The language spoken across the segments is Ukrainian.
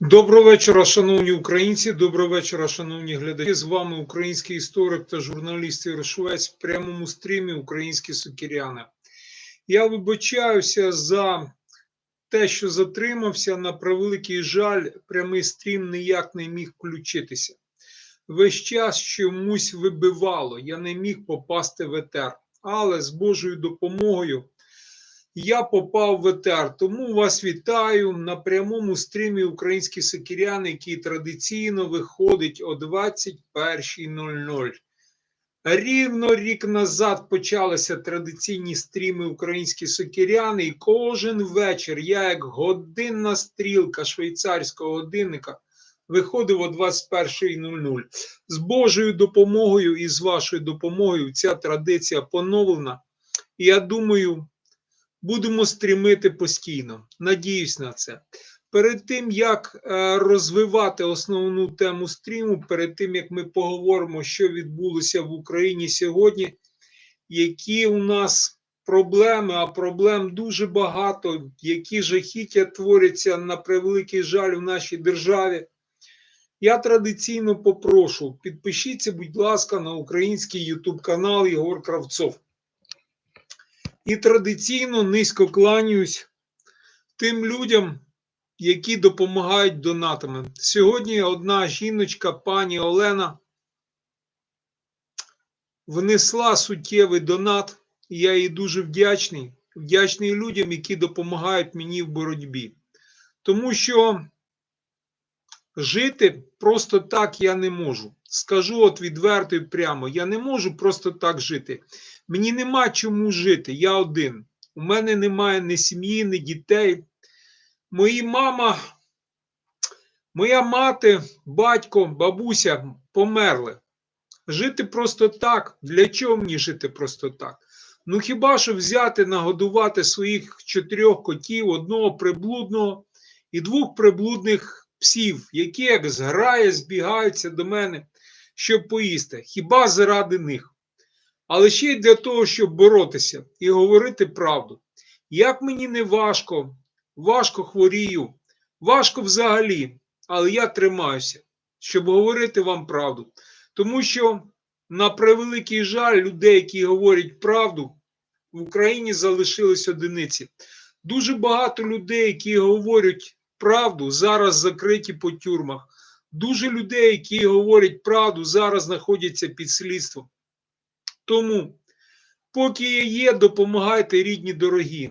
Доброго вечора, шановні українці. Доброго вечора, шановні глядачі. З вами український історик та журналіст Ігор в прямому стрімі Українські сукіряни. Я вибачаюся за те, що затримався. На превеликий жаль, прямий стрім ніяк не міг включитися. Весь час чомусь вибивало, я не міг попасти в етер. Але з Божою допомогою я попав в етер. Тому вас вітаю на прямому стрімі Українські сокіряни, який традиційно виходить о 21.00. Рівно рік назад почалися традиційні стріми Українські сокіряни, і кожен вечір я, як годинна стрілка швейцарського годинника, виходив о 21.00. З Божою допомогою і з вашою допомогою ця традиція поновлена. Я думаю, будемо стрімити постійно. Надіюсь на це. Перед тим як е, розвивати основну тему стріму, перед тим як ми поговоримо, що відбулося в Україні сьогодні, які у нас проблеми, а проблем дуже багато, які жахіття творяться на превеликий жаль в нашій державі. Я традиційно попрошу, підпишіться, будь ласка, на український YouTube канал Єгор Кравцов. І традиційно низько кланяюсь тим людям, які допомагають донатами. Сьогодні одна жіночка, пані Олена, внесла суттєвий донат, я їй дуже вдячний. Вдячний людям, які допомагають мені в боротьбі. Тому що жити просто так я не можу. Скажу от відверто і прямо: я не можу просто так жити. Мені нема чому жити. Я один. У мене немає ні сім'ї, ні дітей. Мої мама, моя мати, батько, бабуся померли. Жити просто так. Для чого мені жити просто так? Ну хіба що взяти, нагодувати своїх чотирьох котів, одного приблудного і двох приблудних псів, які як зграє, збігаються до мене, щоб поїсти. Хіба заради них? Але ще й для того, щоб боротися і говорити правду. Як мені не важко, важко хворію, важко взагалі, але я тримаюся, щоб говорити вам правду. Тому що, на превеликий жаль, людей, які говорять правду, в Україні залишились одиниці. Дуже багато людей, які говорять правду, зараз закриті по тюрмах. Дуже людей, які говорять правду, зараз знаходяться під слідством. Тому, поки я є, допомагайте рідні дорогі.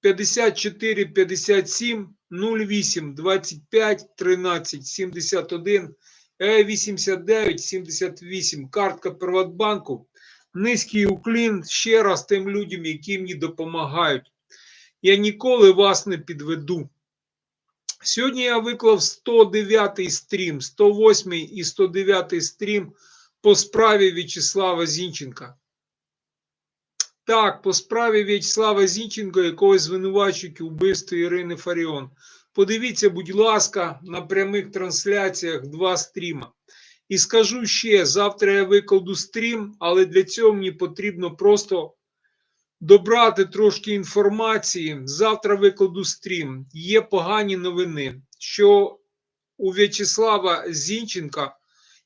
54 57 08 25 13 71 89 78. Картка Приватбанку. Низький уклін ще раз тим людям, які мені допомагають. Я ніколи вас не підведу. Сьогодні я виклав 109 стрім, 108 і 109 стрім по справі В'ячеслава Зінченка. Так, по справі В'ячеслава Зінченка, якого звинувачують у вбивстві Ірини Фаріон. Подивіться, будь ласка, на прямих трансляціях два стріма. І скажу ще: завтра я викладу стрім, але для цього мені потрібно просто добрати трошки інформації. Завтра викладу стрім. Є погані новини, що у В'ячеслава Зінченка,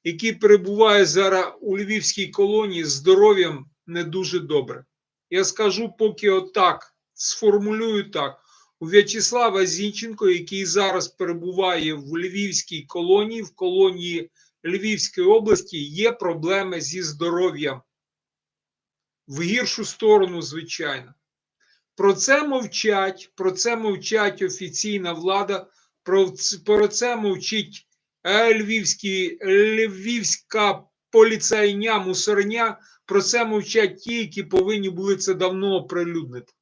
який перебуває зараз у Львівській колонії, здоров'ям не дуже добре. Я скажу поки отак, сформулюю так. У В'ячеслава Зінченко, який зараз перебуває в Львівській колонії, в колонії Львівської області, є проблеми зі здоров'ям. В гіршу сторону, звичайно. Про це мовчать, про це мовчать офіційна влада, про, про це мовчить львівські, львівська поліцайня, мусорня, про це мовчать ті, які повинні були це давно оприлюднити.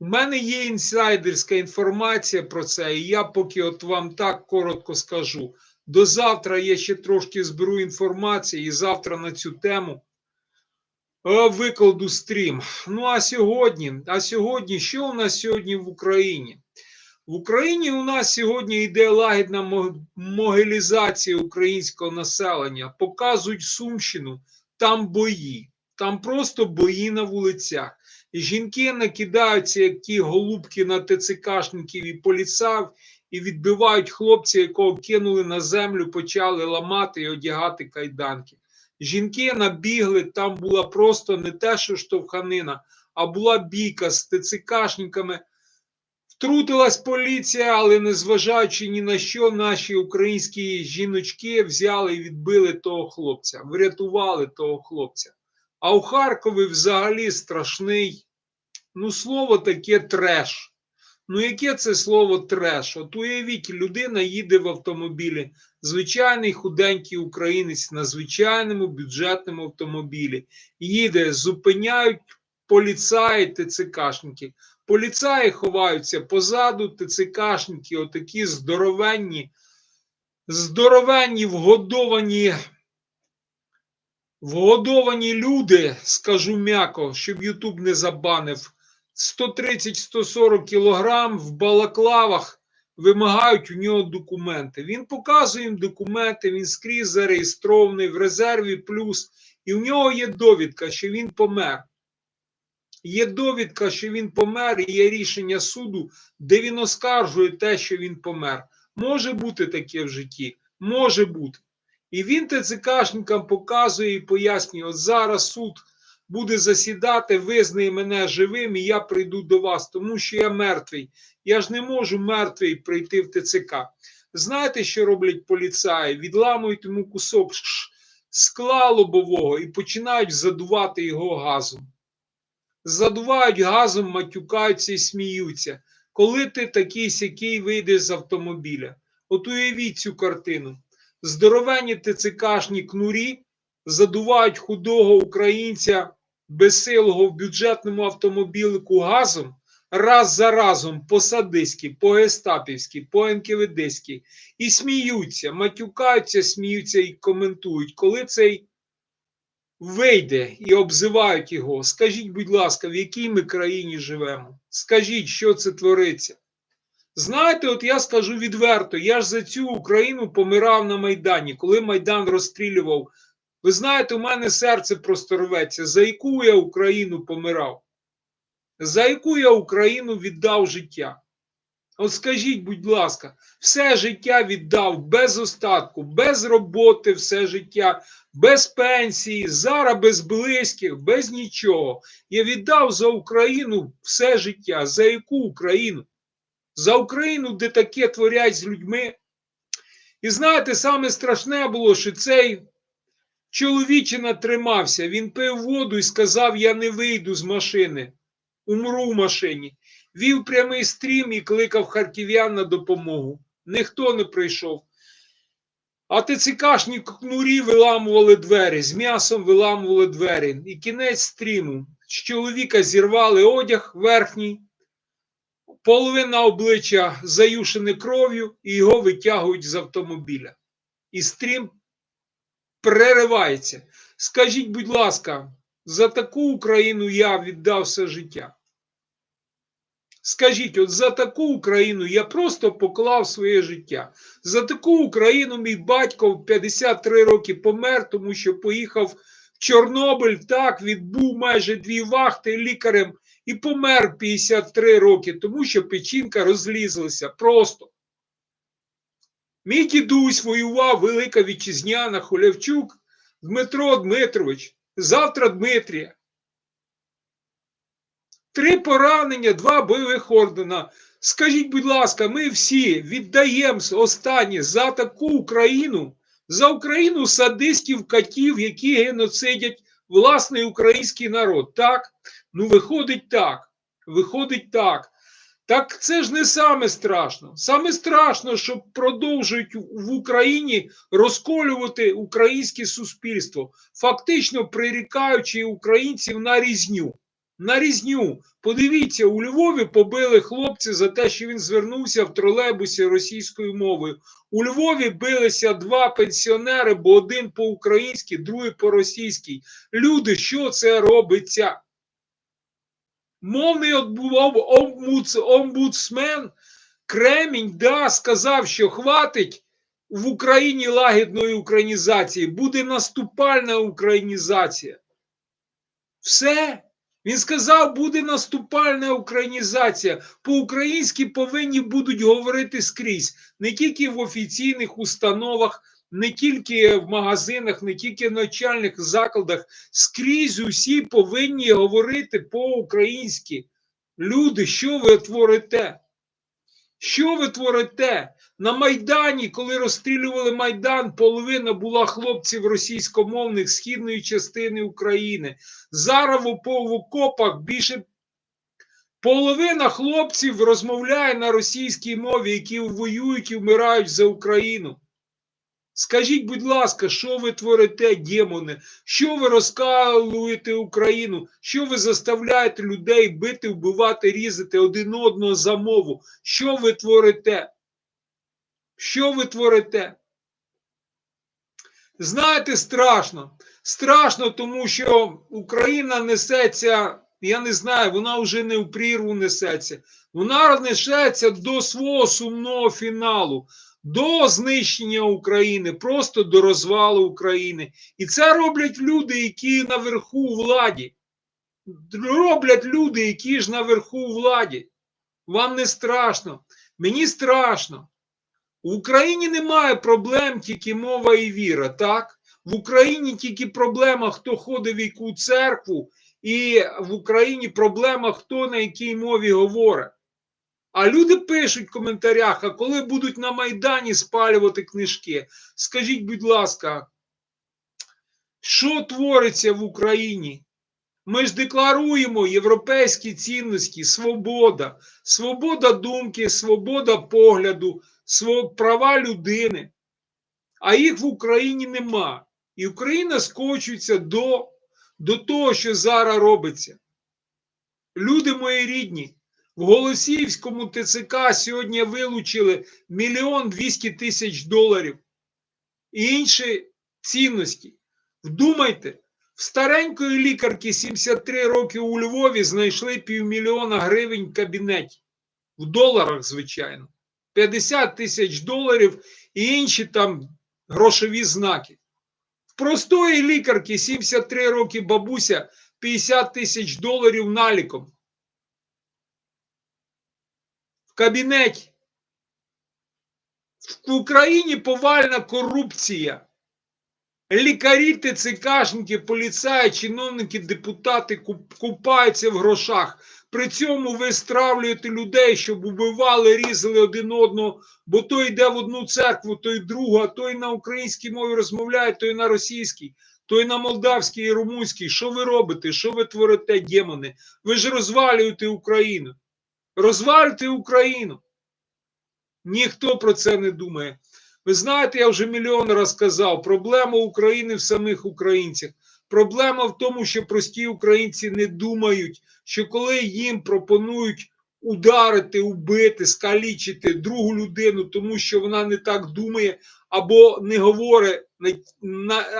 У мене є інсайдерська інформація про це, і я поки от вам так коротко скажу. До завтра я ще трошки зберу інформації, і завтра на цю тему викладу стрім. Ну а сьогодні, а сьогодні, що у нас сьогодні в Україні? В Україні у нас сьогодні йде лагідна могилізація українського населення. Показують Сумщину, там бої, там просто бої на вулицях. І жінки накидаються, як ті голубки на ТЦКшників і поліцав, і відбивають хлопця, якого кинули на землю, почали ламати і одягати кайданки. Жінки набігли, там була просто не те, що штовханина, а була бійка з ТЦКшниками. Втрутилась поліція, але незважаючи ні на що, наші українські жіночки взяли і відбили того хлопця, врятували того хлопця. А у Харкові взагалі страшний, ну, слово таке треш. Ну, яке це слово треш? От уявіть, людина їде в автомобілі, звичайний худенький українець на звичайному бюджетному автомобілі. Їде, зупиняють поліцаї, ТЦКшники. Поліцаї ховаються позаду, ТЦКшники, отакі здоровенні, здоровенні, вгодовані, вгодовані люди, скажу м'яко, щоб Ютуб не забанив. 130-140 кілограм в балаклавах вимагають у нього документи. Він показує їм документи, він скрізь зареєстрований в резерві плюс, і в нього є довідка, що він помер. Є довідка, що він помер, і є рішення суду, де він оскаржує те, що він помер. Може бути таке в житті, може бути. І він ТЦКшникам показує і пояснює: от зараз суд буде засідати, визнає мене живим, і я прийду до вас, тому що я мертвий. Я ж не можу мертвий прийти в ТЦК. Знаєте, що роблять поліцаї? Відламують йому кусок скла лобового і починають задувати його газом. Задувають газом, матюкаються і сміються. Коли ти такий сякий вийдеш з автомобіля? От уявіть цю картину. Здоровенні ТЦКшні кнурі задувають худого українця безсилого в бюджетному автомобілику газом раз за разом по садиськи, по гестапівськи, по НКВДськи і сміються, матюкаються, сміються і коментують, коли цей вийде і обзивають його. Скажіть, будь ласка, в якій ми країні живемо? Скажіть, що це твориться? Знаєте, от я скажу відверто, я ж за цю Україну помирав на Майдані, коли Майдан розстрілював. Ви знаєте, у мене серце просто рветься, за яку я Україну помирав, за яку я Україну віддав життя. От скажіть, будь ласка, все життя віддав без остатку, без роботи, все життя, без пенсії, зараз без близьких, без нічого. Я віддав за Україну все життя. За яку Україну? За Україну, де таке творять з людьми. І знаєте, саме страшне було, що цей чоловічина тримався. Він пив воду і сказав: Я не вийду з машини, умру в машині. Вів прямий стрім і кликав харків'ян на допомогу. Ніхто не прийшов. А ТЦКшні кнурі виламували двері, з м'ясом виламували двері. І кінець стріму. З чоловіка зірвали одяг верхній, половина обличчя заюшене кров'ю, і його витягують з автомобіля. І стрім переривається. Скажіть, будь ласка, за таку Україну я віддав все життя. Скажіть, от за таку Україну я просто поклав своє життя. За таку Україну мій батько в 53 роки помер, тому що поїхав в Чорнобиль, так, відбув майже дві вахти лікарем і помер 53 роки, тому що печінка розлізлася просто. Мій дідусь воював Велика Вітчизняна, Холявчук, Дмитро Дмитрович, завтра Дмитрія. Три поранення, два бойових ордена. Скажіть, будь ласка, ми всі віддаємо останнє за таку Україну, за Україну садистів, катів, які геноцидять власний український народ. Так? Ну, виходить так. Виходить так. Так це ж не саме страшно. Саме страшно, що продовжують в Україні розколювати українське суспільство, фактично прирікаючи українців на різню. На різню. Подивіться, у Львові побили хлопці за те, що він звернувся в тролейбусі російською мовою. У Львові билися два пенсіонери, бо один по-українськи, другий по-російськи. Люди, що це робиться? Мовний омбудс, омбудсмен Кремінь да, сказав, що хватить в Україні лагідної українізації, буде наступальна українізація. Все. Він сказав, буде наступальна українізація. По-українськи повинні будуть говорити скрізь, не тільки в офіційних установах, не тільки в магазинах, не тільки в навчальних закладах. Скрізь усі повинні говорити по-українськи. Люди, що ви творите? Що ви творите? На Майдані, коли розстрілювали Майдан, половина була хлопців російськомовних східної частини України. Зараз в окопах більше половина хлопців розмовляє на російській мові, які воюють і вмирають за Україну. Скажіть, будь ласка, що ви творите, демони? Що ви розкалуєте Україну? Що ви заставляєте людей бити, вбивати, різати один одного за мову? Що ви творите? Що ви творите? Знаєте, страшно. Страшно, тому що Україна несеться, я не знаю, вона вже не в прірву несеться. Вона несеться до свого сумного фіналу, до знищення України, просто до розвалу України. І це роблять люди, які наверху владі. Роблять люди, які ж наверху владі. Вам не страшно. Мені страшно. В Україні немає проблем, тільки мова і віра, так? В Україні тільки проблема, хто ходить в яку церкву, і в Україні проблема, хто на якій мові говорить. А люди пишуть в коментарях, а коли будуть на Майдані спалювати книжки, скажіть, будь ласка, що твориться в Україні? Ми ж декларуємо європейські цінності, свобода, свобода думки, свобода погляду, права людини. А їх в Україні нема. І Україна скочується до, до того, що зараз робиться. Люди мої рідні, в Голосіївському ТЦК сьогодні вилучили мільйон двісті тисяч доларів і інші цінності. Вдумайте, в старенької лікарки 73 роки у Львові знайшли півмільйона гривень в кабінеті. В доларах, звичайно. 50 тисяч доларів і інші там грошові знаки. В простої лікарки 73 роки бабуся 50 тисяч доларів наліком. В кабінеті. В Україні повальна корупція. Лікарі, ТЦКшники, поліцаї, чиновники, депутати купаються в грошах. При цьому ви стравлюєте людей, щоб убивали, різали один одного, бо той йде в одну церкву, той другу, а той на українській мові розмовляє, той на російській, той на молдавській і румунській. Що ви робите? Що ви творите, демони? Ви ж розвалюєте Україну. Розвалюєте Україну. Ніхто про це не думає. Ви знаєте, я вже мільйон раз казав, проблема України в самих українцях. Проблема в тому, що прості українці не думають, що коли їм пропонують ударити, убити, скалічити другу людину, тому що вона не так думає, або не говорить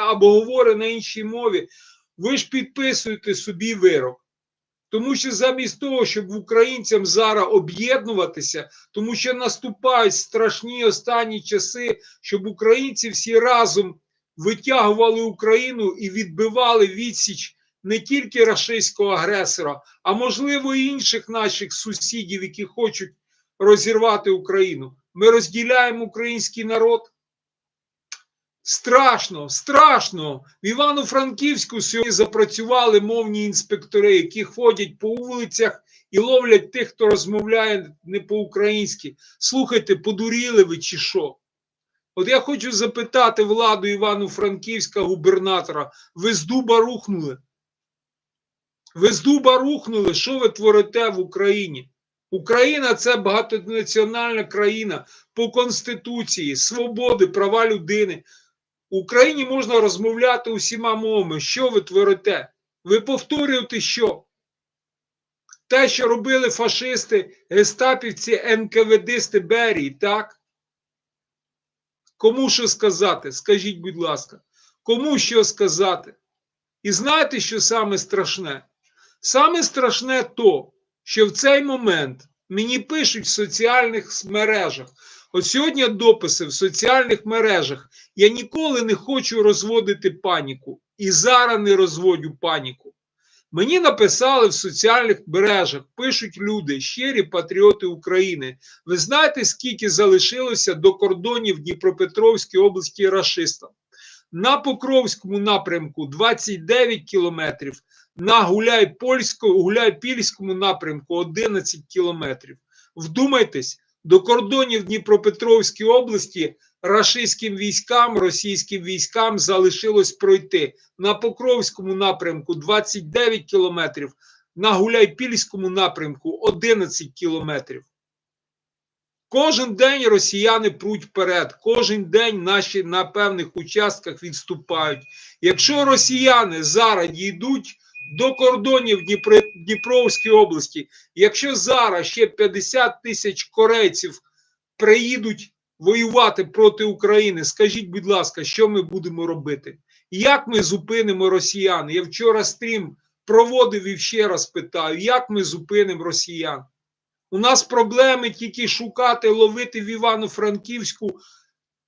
або говорить на іншій мові, ви ж підписуєте собі вирок. Тому що замість того, щоб українцям зараз об'єднуватися, тому що наступають страшні останні часи, щоб українці всі разом витягували Україну і відбивали відсіч не тільки рашистського агресора, а можливо і інших наших сусідів, які хочуть розірвати Україну. Ми розділяємо український народ. Страшно, страшно. В Івано-Франківську сьогодні запрацювали мовні інспектори, які ходять по вулицях і ловлять тих, хто розмовляє не по-українськи. Слухайте, подуріли ви чи що? От я хочу запитати владу Івано-Франківська губернатора: ви з дуба рухнули? Ви з дуба рухнули, що ви творите в Україні? Україна це багатонаціональна країна по Конституції, свободи, права людини. В Україні можна розмовляти усіма мовами. Що ви творите? Ви повторюєте що? Те, що робили фашисти, гестапівці, НКВДсти Берії, так? Кому що сказати? Скажіть, будь ласка, кому що сказати? І знаєте, що саме страшне? Саме страшне то, що в цей момент мені пишуть в соціальних мережах. От сьогодні дописи в соціальних мережах. Я ніколи не хочу розводити паніку. І зараз не розводю паніку. Мені написали в соціальних мережах, пишуть люди, щирі патріоти України. Ви знаєте, скільки залишилося до кордонів Дніпропетровської області рашистам? На Покровському напрямку 29 кілометрів, на Гуляй-Польському, Гуляй-Пільському напрямку 11 кілометрів. Вдумайтесь, до кордонів Дніпропетровської області рашистським військам, російським військам залишилось пройти на Покровському напрямку 29 кілометрів, на Гуляйпільському напрямку 11 кілометрів. Кожен день росіяни пруть вперед, кожен день наші на певних участках відступають. Якщо росіяни зараз йдуть до кордонів Дніпро, Дніпровської області, якщо зараз ще 50 тисяч корейців приїдуть воювати проти України, скажіть, будь ласка, що ми будемо робити? Як ми зупинимо росіян? Я вчора стрім проводив і ще раз питаю, як ми зупинимо росіян? У нас проблеми тільки шукати, ловити в Івано-Франківську,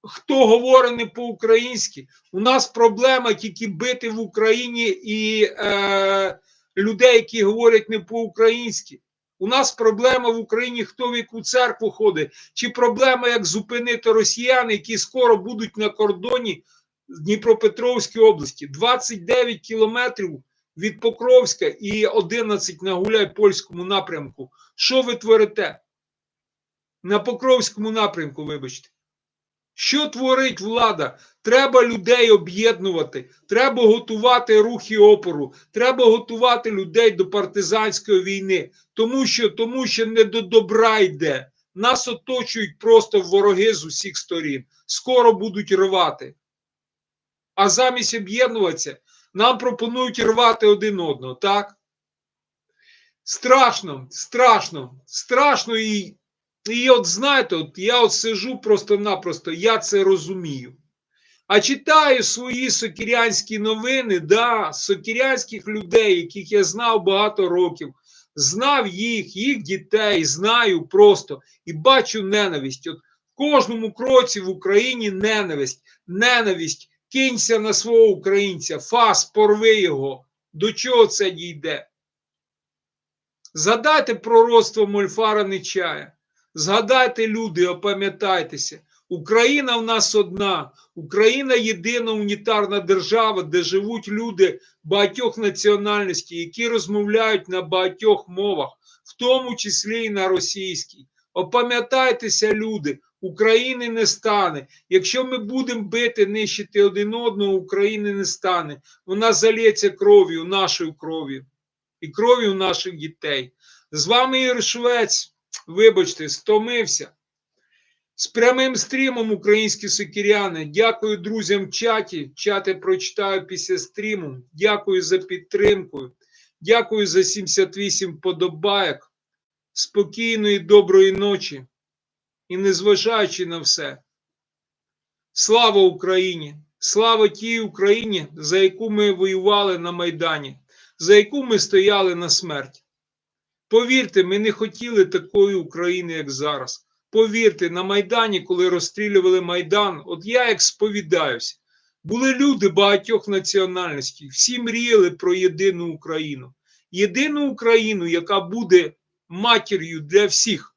хто говорить не по-українськи. У нас проблема тільки бити в Україні і е, людей, які говорять не по-українськи. У нас проблема в Україні, хто в яку церкву ходить, чи проблема, як зупинити росіян, які скоро будуть на кордоні Дніпропетровської області. 29 кілометрів від Покровська і 11 на Гуляй-Польському напрямку. Що ви творите? На Покровському напрямку, вибачте. Що творить влада? Треба людей об'єднувати, треба готувати рухи опору, треба готувати людей до партизанської війни, тому що, тому що не до добра йде. Нас оточують просто вороги з усіх сторін. Скоро будуть рвати. А замість об'єднуватися, нам пропонують рвати один одного, так? Страшно, страшно, страшно і. І от знаєте, от я от сижу просто-напросто, я це розумію. А читаю свої сокірянські новини, да, сокірянських людей, яких я знав багато років, знав їх, їх дітей, знаю просто і бачу ненависть. От в кожному кроці в Україні ненависть, ненависть, кинься на свого українця, фас, порви його. До чого це дійде? Згадайте пророцтво Мольфара Нечая. Згадайте, люди, опам'ятайтеся, Україна в нас одна, Україна єдина унітарна держава, де живуть люди багатьох національностей, які розмовляють на багатьох мовах, в тому числі і на російській. Опам'ятайтеся, люди, України не стане. Якщо ми будемо бити, нищити один одного, України не стане. Вона залється кров'ю, нашою кров'ю і кров'ю наших дітей. З вами Ігор Швець. Вибачте, стомився. З прямим стрімом українські сокіряни. Дякую друзям в чаті. Чати прочитаю після стріму. Дякую за підтримку. Дякую за 78 подобайок. Спокійної, доброї ночі. І незважаючи на все. Слава Україні! Слава тій Україні, за яку ми воювали на Майдані, за яку ми стояли на смерть. Повірте, ми не хотіли такої України, як зараз. Повірте, на Майдані, коли розстрілювали Майдан, от я як сповідаюся, були люди багатьох національностей, всі мріяли про єдину Україну. Єдину Україну, яка буде матір'ю для всіх.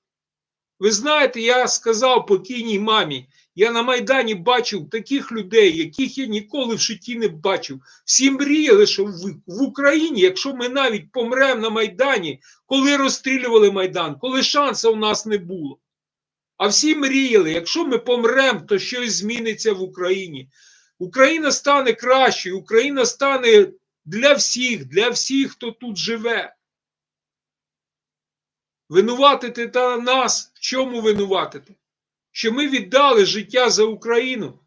Ви знаєте, я сказав покійній мамі, я на Майдані бачив таких людей, яких я ніколи в житті не бачив. Всі мріяли, що в, Україні, якщо ми навіть помремо на Майдані, коли розстрілювали Майдан, коли шансу у нас не було. А всі мріяли, якщо ми помремо, то щось зміниться в Україні. Україна стане кращою, Україна стане для всіх, для всіх, хто тут живе. Винуватити та нас, в чому винуватити? Що ми віддали життя за Україну?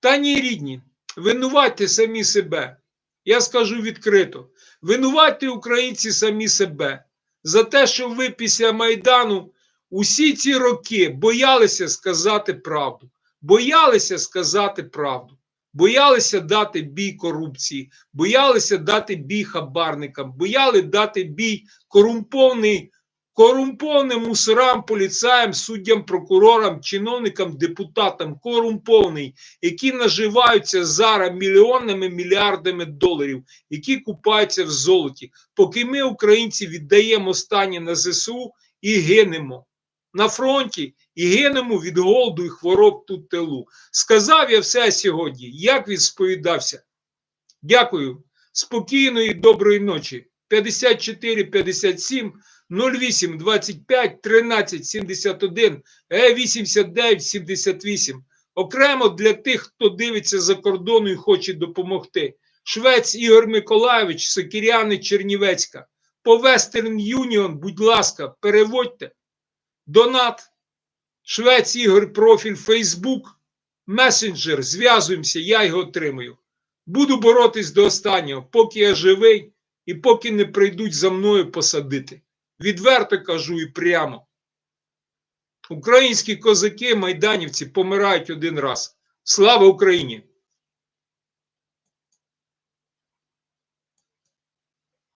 Та ні, рідні, винуватьте самі себе. Я скажу відкрито: винуватьте українці самі себе за те, що ви після Майдану усі ці роки боялися сказати правду, боялися сказати правду, боялися дати бій корупції, боялися дати бій хабарникам, бояли дати бій корумпованій Корумпованим мусорам, поліцаям, суддям, прокурорам, чиновникам, депутатам, корумпований, які наживаються зараз мільйонами, мільярдами доларів, які купаються в золоті, поки ми, українці, віддаємо останнє на ЗСУ і гинемо на фронті і гинемо від голоду і хвороб тут тилу. Сказав я все сьогодні. Як він сповідався? Дякую. Спокійної, доброї ночі. 54 57 08 25 13 71 е 89 78. Окремо для тих, хто дивиться за кордону і хоче допомогти. Швець Ігор Миколайович, Сокіряни Чернівецька. По Western Union, будь ласка, переводьте. Донат. Швець Ігор, профіль Фейсбук, месенджер. Зв'язуємося, я його отримую. Буду боротись до останнього, поки я живий і поки не прийдуть за мною посадити. Відверто кажу і прямо. Українські козаки, майданівці помирають один раз. Слава Україні!